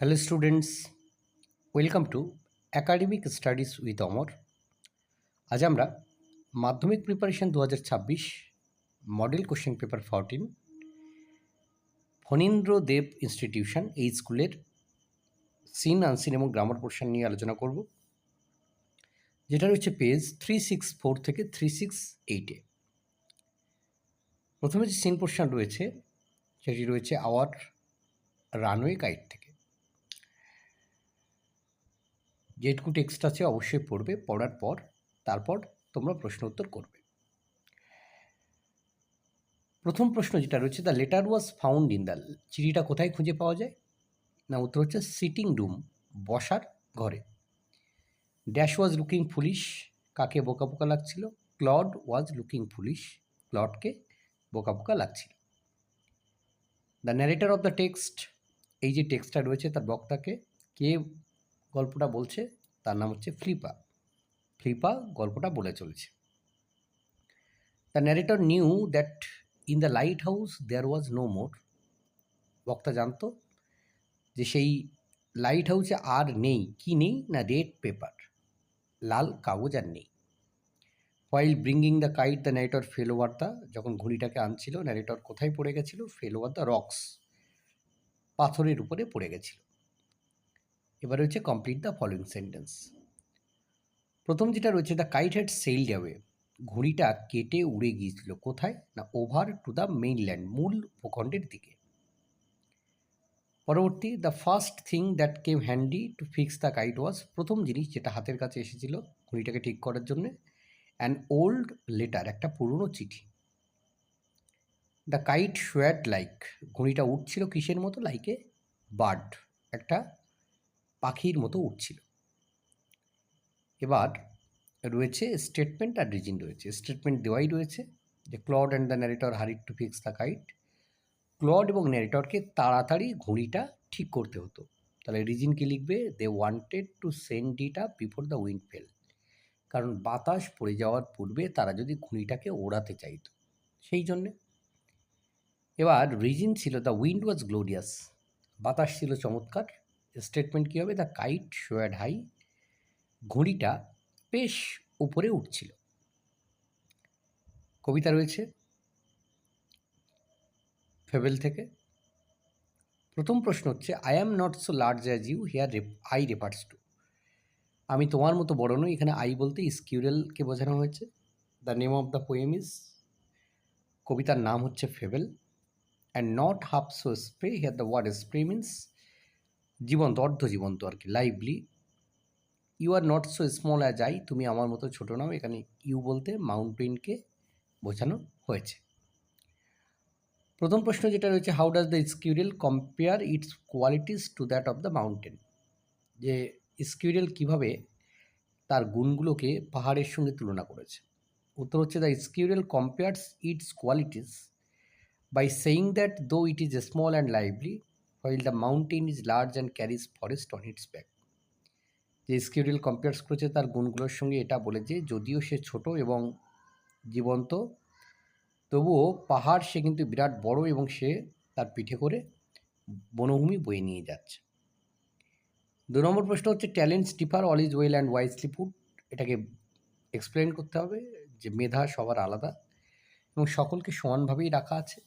Hello students welcome to academic studies with Amar আজ আমরা Madhyamik preparation দু ছাব্বিশ model question paper fourteen Phanindra Deb institution এই স্কুলের সিন আনসিন এবং গ্রামার পোর্শন নিয়ে আলোচনা করব, যেটা রয়েছে পেজ থ্রি সিক্স ফোর থেকে থ্রি সিক্স এইটে প্রথমে যে সিন পোর্শন রয়েছে, সেটি রয়েছে আওয়ার রানওয়ে গাইড থেকে। যেটুকু টেক্সট আছে অবশ্যই পড়বে, পড়ার পর তারপর তোমরা প্রশ্ন উত্তর করবে। প্রথম প্রশ্ন যেটা রয়েছে the letter was found in the চিঠিটা কোথায় খুঁজে পাওয়া যায়? না, উত্তর হচ্ছে সিটিং রুম বসার ঘরে। ড্যাশ ওয়াজ লুকিং ফুলিশ কাকে বোকা বোকা লাগছিল? ক্লড ওয়াজ লুকিং ফুলিশ ক্লডকে বোকা বোকা লাগছিল। The narrator of the text এই যে টেক্সটটা রয়েছে তার বক্তাকে, কে গল্পটা বলছে, তার নাম হচ্ছে ফ্লিপা ফ্লিপা গল্পটা বলে চলেছে। The narrator knew that in the lighthouse there was no more বক্তা জানতো যে সেই লাইট হাউসে আর নেই, কি নেই না রেড পেপার লাল কাগজ আর নেই। While bringing the kite the narrator fell over the যখন ঘুড়িটাকে আনছিল ন্যারেটর কোথায় পড়ে গেছিল? ফেল ওভার দ্য রক্স পাথরের উপরে পড়ে গেছিল। এবার রয়েছে কমপ্লিট দ্য ফলোয়িং সেন্টেন্স প্রথম যেটা রয়েছে the kite had sailed away ঘুড়িটা কেটে উড়ে গিয়েছিল। কোথায়? না ওভার টু দ্য মেইনল্যান্ড মূল ভূখণ্ডের দিকে। পরবর্তী the first thing that came handy to fix the kite was প্রথম জিনিস যেটা হাতের কাছে এসেছিল ঘুড়িটাকে ঠিক করার জন্যে অ্যান ওল্ড লেটার একটা পুরনো চিঠি। দ্য কাইট শোয়াড লাইক ঘুড়িটা উঠছিল কিসের মতো? লাইকে বার্ড একটা পাখির মতো উঠছিল। এবার রয়েছে স্টেটমেন্ট আর রিজিন রয়েছে। স্টেটমেন্ট দেওয়াই রয়েছে যে Claude and the narrator hurried to fix the kite Claude এবং ন্যারেটরকে তাড়াতাড়ি ঘুড়িটা ঠিক করতে হতো। তাহলে রিজিন কি লিখবে? They wanted to send it up before the wind fell কারণ বাতাস পড়ে যাওয়ার পূর্বে তারা যদি ঘুড়িটাকে ওড়াতে চাইতো। সেই জন্যে। এবার রিজিন ছিল দ্য উইন্ড ওয়াজ গ্লোরিয়াস বাতাস ছিল চমৎকার। স্টেটমেন্ট কী হবে? দ্য কাইট শোয়াড হাই ঘুড়িটা বেশ উপরে উঠছিল। কবিতা রয়েছে ফেবেল থেকে। প্রথম প্রশ্ন হচ্ছে I am not so large as you here I refers to আমি তোমার মতো বড় নই, এখানে আই বলতে স্কিউরেলকে বোঝানো হয়েছে। The name of the poem is কবিতার নাম হচ্ছে fable. And not half so spry here the word spry means জীবন্ত অর্ধ জীবন্ত আর কি lively you are not so small as I তুমি আমার মতো ছোটো নাও, এখানে ইউ বলতে মাউন্টেনকে বোঝানো হয়েছে। প্রথম প্রশ্ন যেটা রয়েছে how does the squirrel compare its qualities to that of the mountain যে স্কিউরেল কীভাবে তার গুণগুলোকে পাহাড়ের সঙ্গে তুলনা করেছে। উত্তর হচ্ছে the squirrel compares its qualities by saying that though it is small and lively while the mountain is large and carries forest on its back. যে স্কিউরিল কম্পেয়ার্স করেছে তার গুণগুলোর সঙ্গে এটা বলেছে, যদিও সে ছোট এবং জীবন্ত, তবুও পাহাড় সে কিন্তু বিরাট বড় এবং সে তার পিঠে করে বনভূমি বয়ে নিয়ে যাচ্ছে। দু নম্বর প্রশ্ন হচ্ছে talents differ all is well and wisely put এটাকে এক্সপ্লেন করতে হবে যে মেধা সবার আলাদা এবং সকলকে সমানভাবেই রাখা আছে।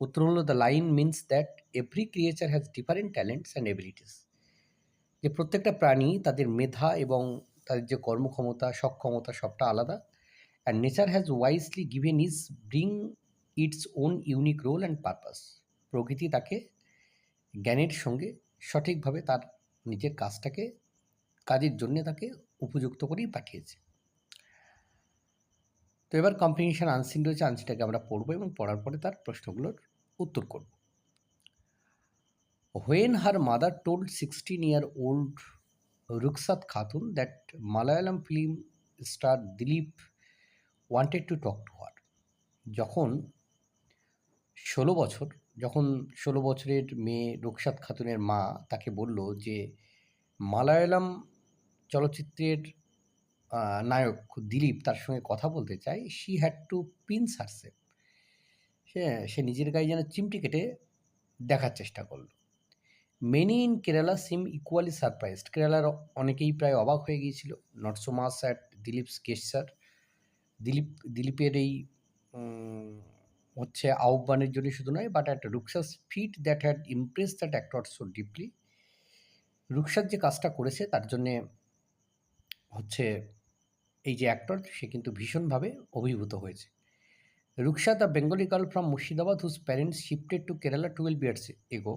উত্তর হলো the line means that every creature has different talents and abilities যে প্রত্যেকটা প্রাণী তাদের মেধা এবং তাদের যে কর্মক্ষমতা, সক্ষমতা সবটা আলাদা। And nature has wisely given is bring its own unique role and purpose প্রকৃতি তাকে জ্ঞানের সঙ্গে সঠিকভাবে তার নিজের কাজটাকে, কাজের জন্য তাকে উপযুক্ত করেই পাঠিয়েছে। তো এবার কম্পিটিশন আনসিন রয়েছে। আনসিনটাকে আমরা পড়ব এবং পড়ার পরে তার প্রশ্নগুলোর উত্তর করব। When her mother told sixteen year old Ruksat Khatun that Malayalam film star Dileep wanted to talk to her যখন ষোলো বছর, যখন ষোলো বছরের মেয়ে রুকসাত খাতুনের মা তাকে বলল যে, মালায়ালাম চলচ্চিত্রের নায়ক দিলীপ তার সঙ্গে কথা বলতে চায় she had to pinch herself সে সে নিজের গায়ে যেন চিমটি কেটে দেখার চেষ্টা করল। Many in Kerala seem equally surprised কেরালার অনেকেই প্রায় অবাক হয়ে গিয়েছিল। Not so much at Dileep's sir, Dileep, দিলীপের এই হচ্ছে আহ্বানের জন্য শুধু নয় but at Ruksas feat that had impress that actor so deeply Ruksar যে কাজটা করেছে তার জন্যে হচ্ছে এই যে অ্যাক্টর সে কিন্তু ভীষণভাবে অভিভূত হয়েছে। Ruksa the Bengali girl from Murshidabad whose parents shifted to Kerala twelve years ago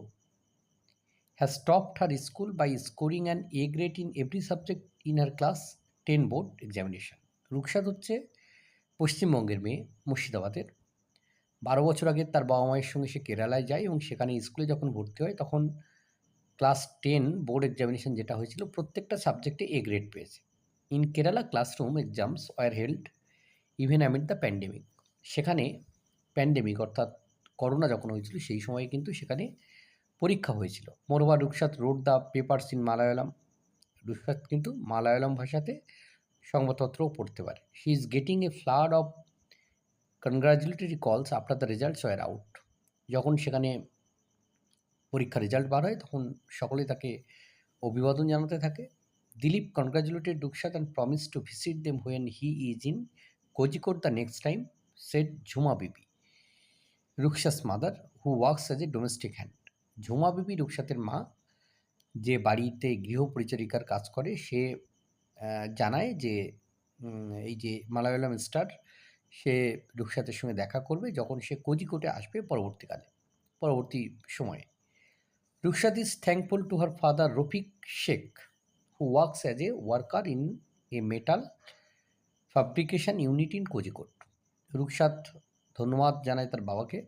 has topped her school by scoring an A grade in every subject in her class 10 board examination. Ruksad হচ্ছে পশ্চিমবঙ্গের মেয়ে মুর্শিদাবাদের। বারো বছর আগে তার বাবা মায়ের সঙ্গে সে কেরালায় যায় এবং সেখানে স্কুলে যখন ভর্তি হয় তখন ক্লাস টেন বোর্ড এক্সামিনেশন যেটা হয়েছিল প্রত্যেকটা সাবজেক্টে এ গ্রেড পেয়েছে। In Kerala classroom exams were held even amid the pandemic সেখানে প্যান্ডেমিক অর্থাৎ করোনা যখন হয়েছিল, সেই সময় কিন্তু সেখানে পরীক্ষা হয়েছিল। Moreover Ruksat read the papers in Malayalam Ruksat কিন্তু মালায়ালাম ভাষাতে সংবাদপত্রও পড়তে পারে। She is getting a flood of congratulatory calls after the results were out যখন সেখানে পরীক্ষার রেজাল্ট বার হয়, তখন সকলে তাকে অভিবাদন জানাতে থাকে। Dileep congratulated Ruksat and promise to visit them when he is in Kozhikode the next time said Jhuma Bibi Ruksas mother who works as a domestic hand Jhuma Bibi রুকসাতের মা যে বাড়িতে গৃহ পরিচারিকার কাজ করে, সে জানায় যে এই যে মালায়ালাম স্টার সে রুকসাতের সঙ্গে দেখা করবে যখন সে কোজিকোটে আসবে পরবর্তীকালে, পরবর্তী সময়ে। Ruksat is thankful to her father Rafiq Sheikh who works as a worker in a metal fabrication unit in Kozhikode Ruksat ধন্যবাদ জানায় তার বাবাকে।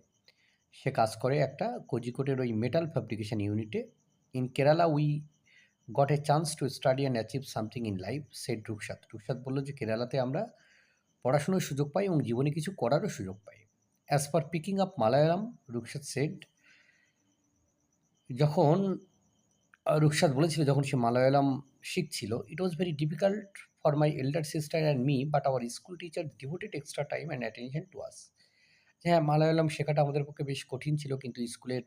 সে কাজ করে একটা কোজিকোটের ওই মেটাল ফ্যাব্রিকেশন ইউনিটে in Kerala we got a chance to study and achieve something in life said Ruksat Ruksat বলল যে কেরালাতে আমরা পড়াশোনার সুযোগ পাই এবং জীবনে কিছু করারও সুযোগ পাই। As per picking up Malayalam Ruksat said যখন রুকসাত বলেছিল, যখন সে Malayalam শিখছিল। It was very difficult for my elder sister and me but our school teacher devoted extra time and attention to us হ্যাঁ মালায়ালাম শেখাটা আমাদের পক্ষে বেশ কঠিন ছিল, কিন্তু স্কুলের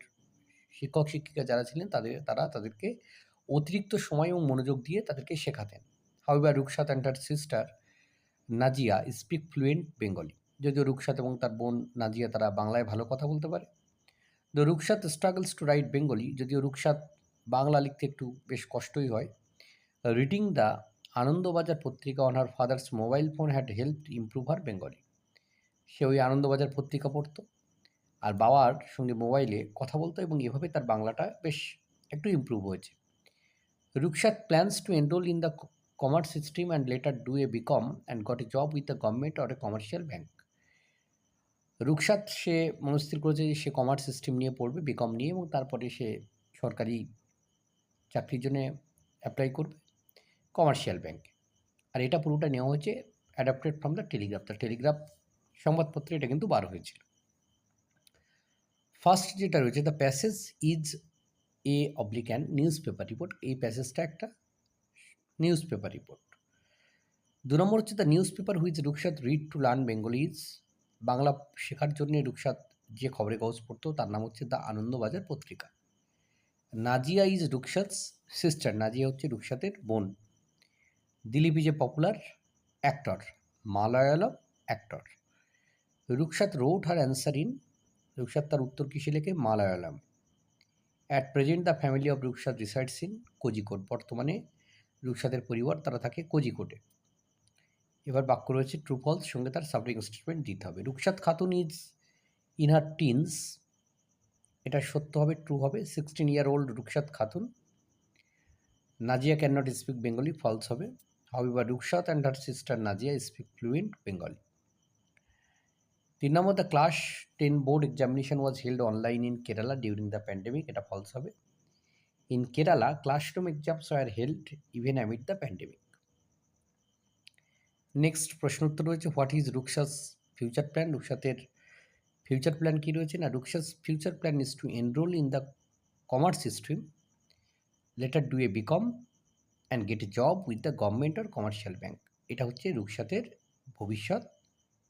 শিক্ষক, শিক্ষিকা যারা ছিলেন, তাদের, তারা তাদেরকে অতিরিক্ত সময় এবং মনোযোগ দিয়ে তাদেরকে শেখাতেন। হাউএভার রুকসাত অ্যান্ড তার sister Nazia speak fluent Bengali যদিও রুকসাত এবং তার বোন নাজিয়া তারা বাংলায় ভালো কথা বলতে পারে। The Ruksat struggles to write Bengali যদিও রুকসাত বাংলা লিখতে একটু বেশ কষ্টই হয় reading the Anandabazar Patrika on her father's mobile phone had help improve her Bengali সে ওই আনন্দবাজার পত্রিকা পড়তো। আর বাবার সঙ্গে মোবাইলে কথা বলতো এবং এভাবে তার বাংলাটা বেশ একটু ইমপ্রুভ হয়েছে। Ruksat plans to enrol in the commerce stream and later do a BCom and got a job with the government or a commercial bank Ruksat সে মনস্থির করেছে যে সে কমার্স স্ট্রিম নিয়ে পড়বে বিকম নিয়ে এবং তারপরে সে সরকারি চাকরির জন্য অ্যাপ্লাই করবে। কমার্শিয়াল ব্যাংকে আর এটা পুরোটা নেওয়া হয়েছে adapted from the Telegraph the Telegraph সংবাদপত্রে এটা কিন্তু বার হয়েছিল। ফার্স্ট যেটা রয়েছে দ্য প্যাসেজ ইজ এ অবলিক্যান নিউজ পেপার রিপোর্ট এই প্যাসেজটা একটা নিউজ পেপার রিপোর্ট দু নম্বর হচ্ছে the newspaper which Ruksat read to learn Bengalis Bangla শেখার জন্য রুকসাত যে খবরে কাগজ পড়তো, তার নাম হচ্ছে the Anandabazar Patrika. Nazia is Rukhsat's sister Nazia হচ্ছে রুকসাতের বোন। Dileep is a popular actor Malayalam actor Ruksat wrote her answer in Ruksat তার উত্তর কিসে লেখে? Malayalam at present the family of Ruksat resides in Kozhikode বর্তমানে রুকসাতের পরিবার, তারা থাকে কোজিকোডে এবার বাক্য রয়েছে ট্রু ফলস সঙ্গে তার সাবজেক্ট স্টেটমেন্ট দিতে হবে। Ruksat Khatun is in her teens এটা সত্য হবে ট্রু হবে। Sixteen year old Ruksat Khatun Nazia can not speak Bengali false হবে। However Ruksat and her sister Nazia speak fluent Bengali তিন নম্বর the class ten board examination was held online in Kerala during the pandemic এটা false হবে। In Kerala classroom exams are held even amid the pandemic next প্রশ্ন উত্তর রয়েছে what is Ruksas future plan রুকসাতের future plan কী রয়েছে? না Ruksas future plan is to enrol in the commerce stream later do a BCom and get a job with the government or commercial bank এটা হচ্ছে রুকসাতের ভবিষ্যৎ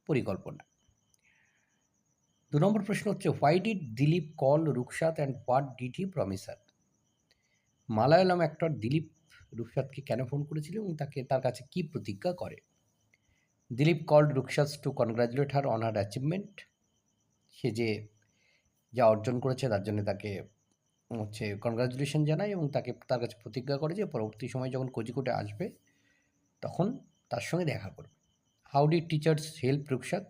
পরিকল্পনা। দু নম্বর প্রশ্ন হচ্ছে why did Dileep call Ruksat and what did he promise Malayalam actor Dileep রুকসাদকে কেন ফোন করেছিল এবং তাকে, তার কাছে কী প্রতিজ্ঞা করে? Dileep called Ruksas to congratulate her on her achievement সে যে যা অর্জন করেছে, তার জন্য তাকে হচ্ছে কনগ্রাচুলেশন জানায় এবং তাকে, তার কাছে প্রতিজ্ঞা করে যে পরবর্তী সময় যখন কোচিকোটে আসবে, তখন তার সঙ্গে দেখা করবে। How the teachers help Ruksat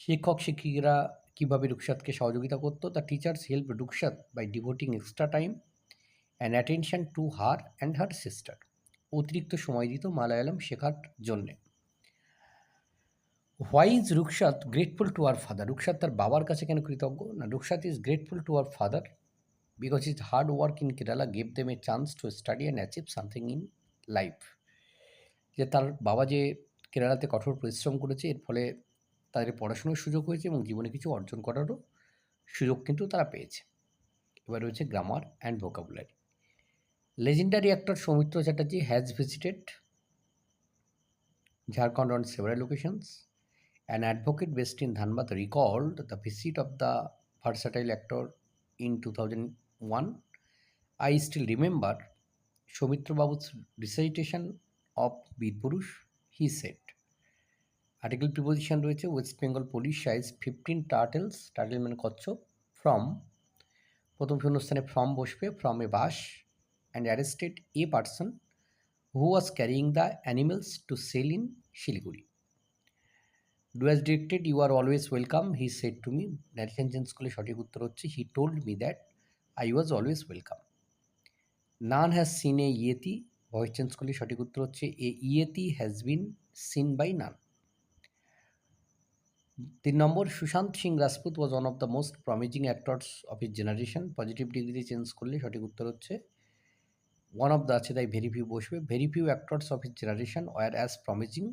শিক্ষক শিক্ষিকারা কীভাবে রুকসাতকে সহযোগিতা করতো? The teachers help Ruksat by devoting extra time and attention to her and her sister অতিরিক্ত সময় দিত মালায়ালাম শেখার জন্যে। Why is Ruksat grateful to her father Ruksat তার বাবার কাছে কেন কৃতজ্ঞ? না Ruksat is grateful to her father because his hard work in Kerala gave them a chance to study and achieve something in life যে তার বাবা যে কেরালাতে কঠোর পরিশ্রম করেছে, এর ফলে তাদের পড়াশোনার সুযোগ হয়েছে এবং জীবনে কিছু অর্জন করারও সুযোগ কিন্তু তারা পেয়েছে এবার রয়েছে grammar and vocabulary legendary actor Soumitra Chatterjee has visited Jharkhand on several occasions. An advocate based in Dhanbad recalled the visit of the versatile actor in 2001. I I still remember recitation of Veer Purush. He said, article preposition রয়েছে west Bengal police seize fifteen turtles turtle মানে কচ্ছপ from প্রথম শূন্যস্থানে from বসবে from a bus and arrested a person who was carrying the animals to sell in Siliguri do as directed you are always welcome he said to me narration করলে সঠিক উত্তর হচ্ছে he told me that I was always welcome none has seen a yeti voice change করলে সঠিক উত্তর হচ্ছে a yeti has been seen by none তিন number Sushant Singh Rajput was one of the most promising actors of his generation positive ডিগ্রিতে change করলে সঠিক উত্তর হচ্ছে ওয়ান অফ দ্য আছে, তাই ভেরি ফিউ বসবে। Very few actors of his generation were as promising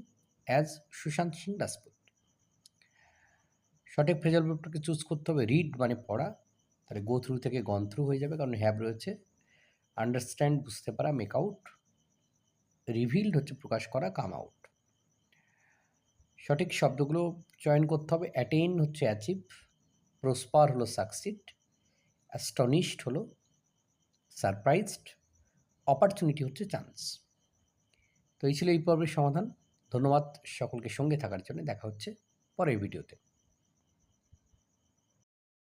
as Sushant Singh Rajput সঠিক phrasal ভার্বটাকে choose করতে হবে। রিড মানে পড়া। তাহলে গো থ্রু থেকে গন থ্রু হয়ে যাবে কারণ হ্যাব রয়েছে। আন্ডারস্ট্যান্ড বুঝতে পারা মেক আউট রিভিল্ড হচ্ছে প্রকাশ করা কাম আউট সঠিক শব্দগুলো চয়ন করতে হবে অ্যাটেইন হচ্ছে অ্যাচিভ প্রসপার হলো সাকসিড অ্যাস্টনিশড হলো সারপ্রাইজড অপরচুনিটি হচ্ছে চান্স তো এই ছিল এই পর্বের সমাধান। ধন্যবাদ সকলকে সঙ্গে থাকার জন্য। দেখা হচ্ছে পরের ভিডিওতে।